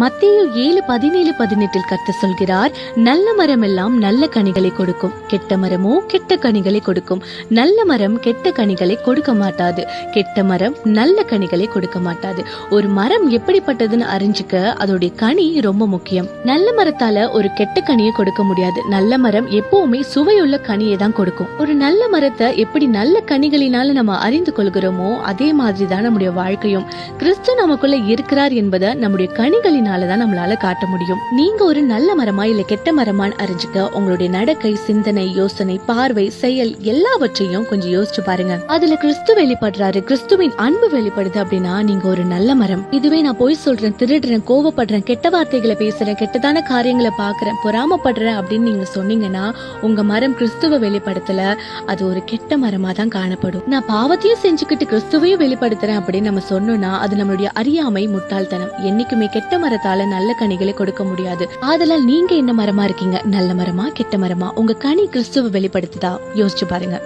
மத்தியில் ஏழு பதினேழு பதினெட்டில் கத்த சொல்கிறார் நல்ல மரம் எல்லாம் நல்ல கனிகளை கொடுக்கும். கெட்ட மரமோ கெட்ட கனிகளை கொடுக்கும். நல்ல மரம் கெட்ட கனிகளை கொடுக்க மாட்டாது. கெட்ட மரம் நல்ல கனிகளை கொடுக்க மாட்டாது. ஒரு மரம் எப்படிப்பட்டதுன்னு அறிஞ்சுக்க அதோடைய கனி ரொம்ப முக்கியம். நல்ல மரத்தால ஒரு கெட்ட கனியை கொடுக்க முடியாது. நல்ல மரம் எப்பவுமே சுவையுள்ள கனியை தான் கொடுக்கும். ஒரு நல்ல மரத்தை எப்படி நல்ல கனிகளினால நம்ம அறிந்து கொள்கிறோமோ அதே மாதிரி தான் நம்முடைய வாழ்க்கையும். கிறிஸ்து நமக்குள்ள இருக்கிறார் என்பதை நம்முடைய கனிகளினால தான் நம்மளால காட்ட முடியும். நீங்க ஒரு நல்ல மரமா இல்ல கெட்ட மரமான்னு அறிஞ்சுக்க உங்களுடைய நடக்கை சிந்தனை யோசனை பார்வை செயல் எல்லாவற்றையும் கொஞ்சம் யோசிச்சு பாருங்க. அதுல கிறிஸ்து வெளிப்படுறாரு. கிறிஸ்துவின் அன்பு வெளிப்படுது அப்படின்னா நீங்க ஒரு நல்ல மரம். இதுவே நான் போய் சொல்றேன் திருடுறேன் கோவப்படுறேன் கெட்ட வார்த்தைகளை பேசுறேன் கெட்டதான காரியங்களை பாக்குறேன் பொறாமப்படுறேன் அப்படின்னு நீங்க சொன்னீங்கன்னா உங்க மரம் கிறிஸ்துவ வெளிப்படுத்தல அது ஒரு கெட்ட மரமா தான் காணப்படும். நான் பாவத்தையும் செஞ்சுக்கிட்டு கிறிஸ்துவையும் வெளிப்படுத்துறேன் அப்படின்னு நம்ம சொன்னோம்னா அது நம்மளுடைய அறியாமை முட்டாள்தனம். என்னைக்கு என்னைக்குமே கெட்ட மரத்தால நல்ல கனிகளை கொடுக்க முடியாது. ஆதலால் நீங்க என்ன மரமா இருக்கீங்க? நல்ல மரமா கெட்ட மரமா? உங்க கனி கிறிஸ்துவ வெளிப்படுத்துதா? யோசிச்சு பாருங்க.